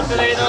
దుష్టులైదో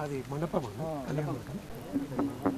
అది మండపం కళ్యాణ మండపం?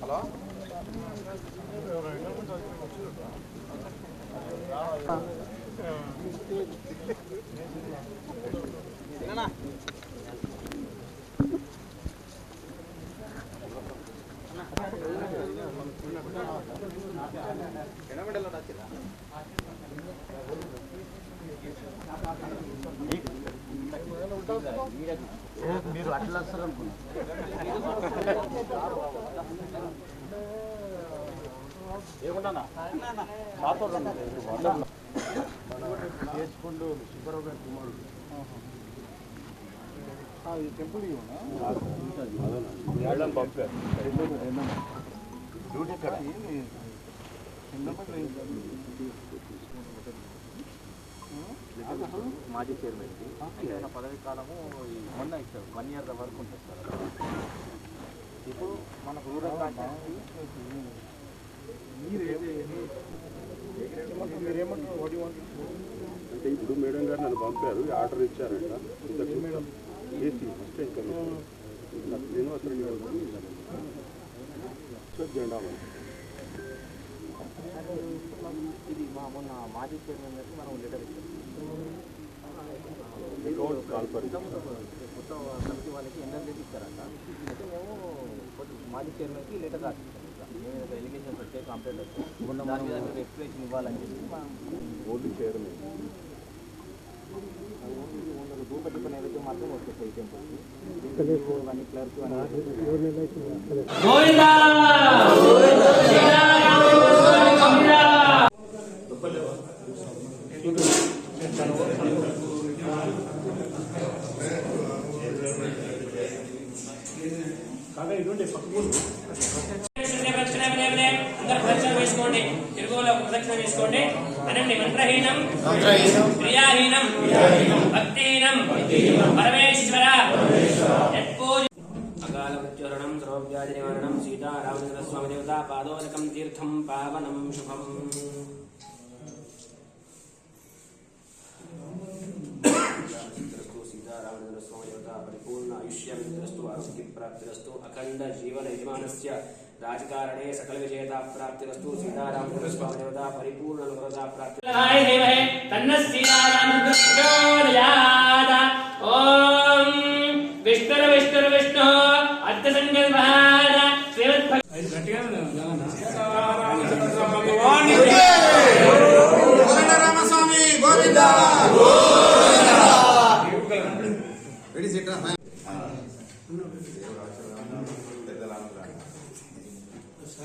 హలో హలో మీరు అట్లా వస్తారు అనుకున్నారు చేసుకుంటూ సుబ్బారావు గారి కుమారుడు ఈ టెంపుల్ మేడం పంపారు డ్యూటీ ఎక్కడ మాజీ చైర్మన్కి ఆయన పదవి కాలము మొన్న ఇచ్చారు వన్ ఇయర్ వరకు ఉంటుంది సార్ ఇప్పుడు మన రూరల్ అంటే ఇప్పుడు మేడం గారు నన్ను పంపారు ఆర్డర్ ఇచ్చారంట madam AC assistant commissioner Srinivasa Reddy గారు జెండా ఇది మా మొన్న మాజీ చైర్మన్ గారికి మనం లెటర్ ఇచ్చాం కొత్త కమిటీ వాళ్ళకి ఎన్ఆర్జీ ఇచ్చారంట అయితే మేము కొంచెం మాజీ చైర్మన్కి లెటర్ రాసిస్తాం మేము ఒక ఎలిగేషన్ పెట్టే కంప్లైంట్ వచ్చాయి దాని మీద మీరు ఎక్స్ప్లెనేషన్ ఇవ్వాలని చెప్పి మా ఓన్లీ చైర్మన్ భూపతి మంత్రహీనం క్రియాహీనం భక్తిహీనం పరమేశ్వర యత్పూజ- అకాల మృత్యురణం సర్వవ్యాధి నివారణం సీతారామచంద్ర స్వామి దేవత పాదోదకం తీర్థం పావనం శుభం సీతారామచంద్ర స్వామి దేవత పరిపూర్ణ ఆయుష్యమిత్రస్తు ఆరోగ్య ప్రాప్తిరస్తు అఖండ జీవన యజమానస్య राजकारणे सकल विजेता प्राप्ति वस्तु सीताराम स्वामी देवता परिपूर्ण अनुग्रहता प्राप्ति हाय देवहे तन्न सीताराम प्रचोदयात ओम विष्णुर विष्णुर विष्णु अद्य संकल्पः श्रीमद् भगवान स्वामी गोविंदा गोविंदा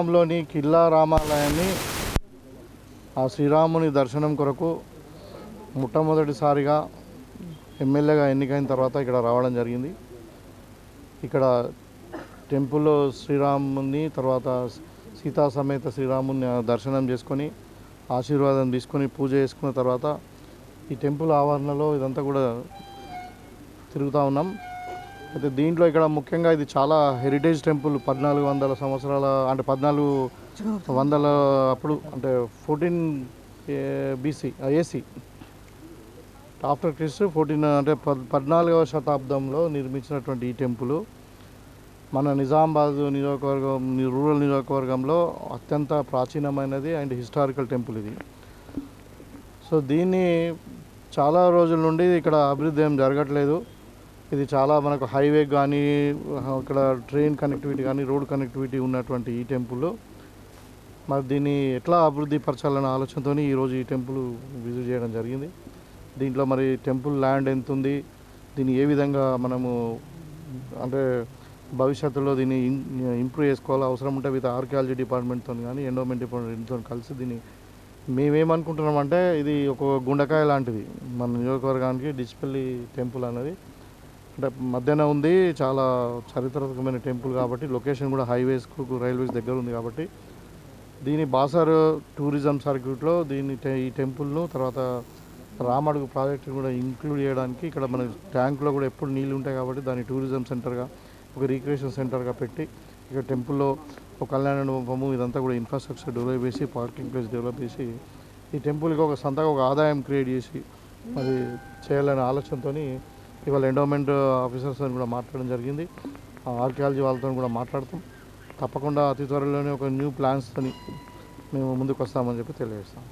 గ్రామంలోని కిల్లా రామాలయాన్ని ఆ శ్రీరాముని దర్శనం కొరకు మొట్టమొదటిసారిగా ఎమ్మెల్యేగా ఎన్నికైన తర్వాత ఇక్కడ రావడం జరిగింది. ఇక్కడ టెంపుల్లో శ్రీరాముని తర్వాత సీతా సమేత శ్రీరాముని దర్శనం చేసుకొని ఆశీర్వాదం తీసుకొని పూజ చేసుకున్న తర్వాత ఈ టెంపుల్ ఆవరణలో ఇదంతా కూడా తిరుగుతూ ఉన్నాం. అయితే దీంట్లో ఇక్కడ ముఖ్యంగా ఇది చాలా హెరిటేజ్ టెంపుల్ పద్నాలుగు వందల సంవత్సరాల అంటే పద్నాలుగు వందల అప్పుడు అంటే fourteen BC AC after Christ fourteen అంటే పద్ పద్నాలుగవ శతాబ్దంలో నిర్మించినటువంటి ఈ టెంపుల్ మన నిజామాబాద్ నియోజకవర్గం రూరల్ నియోజకవర్గంలో అత్యంత ప్రాచీనమైనది అండ్ హిస్టారికల్ టెంపుల్ ఇది. సో దీన్ని చాలా రోజుల నుండి ఇక్కడ అభివృద్ధి ఏం జరగట్లేదు. ఇది చాలా మనకు హైవే కానీ ఇక్కడ ట్రైన్ కనెక్టివిటీ కానీ రోడ్ కనెక్టివిటీ ఉన్నటువంటి ఈ టెంపుల్లో. మరి దీన్ని ఎట్లా అభివృద్ధి పరచాలనే ఆలోచనతో ఈరోజు ఈ టెంపుల్ విజిట్ చేయడం జరిగింది. దీంట్లో మరి టెంపుల్ ల్యాండ్ ఎంత ఉంది దీన్ని ఏ విధంగా మనము అంటే భవిష్యత్తులో దీన్ని ఇంప్రూవ్ చేసుకోవాలో అవసరం ఉంటే విత్ ఆర్కియాలజీ డిపార్ట్మెంట్తో కానీ ఎండోమెంట్ డిపార్ట్మెంట్తో కలిసి దీన్ని మేమేమనుకుంటున్నామంటే ఇది ఒక గుండకాయ లాంటిది. మన నియోజకవర్గానికి డిస్పల్లి టెంపుల్ అనేది అంటే మధ్యన ఉంది చాలా చారిత్రాత్మకమైన టెంపుల్ కాబట్టి లొకేషన్ కూడా హైవేస్కు రైల్వేస్ దగ్గర ఉంది కాబట్టి దీని బాసర్ టూరిజం సర్క్యూట్లో దీని ఈ టెంపుల్ను తర్వాత రామడుగు ప్రాజెక్టు కూడా ఇంక్లూడ్ చేయడానికి ఇక్కడ మన ట్యాంక్లో కూడా ఎప్పుడు నీళ్ళు ఉంటాయి కాబట్టి దాన్ని టూరిజం సెంటర్గా ఒక రీక్రియేషన్ సెంటర్గా పెట్టి ఇక్కడ టెంపుల్లో ఒక కళ్యాణ మండపము ఇదంతా కూడా ఇన్ఫ్రాస్ట్రక్చర్ డెవలప్ చేసి పార్కింగ్ ప్లేస్ డెవలప్ చేసి ఈ టెంపుల్కి ఒక సొంతగా ఒక ఆదాయం క్రియేట్ చేసి మరి చేయాలనే ఆలోచనతో ఇవాళ ఎండోమెంట్ ఆఫీసర్స్ కూడా మాట్లాడడం జరిగింది. ఆర్కియాలజీ వాళ్ళతో కూడా మాట్లాడతాం. తప్పకుండా అతి త్వరలోనే ఒక న్యూ ప్లాన్స్తో మేము ముందుకు వస్తామని చెప్పి తెలియజేస్తాం.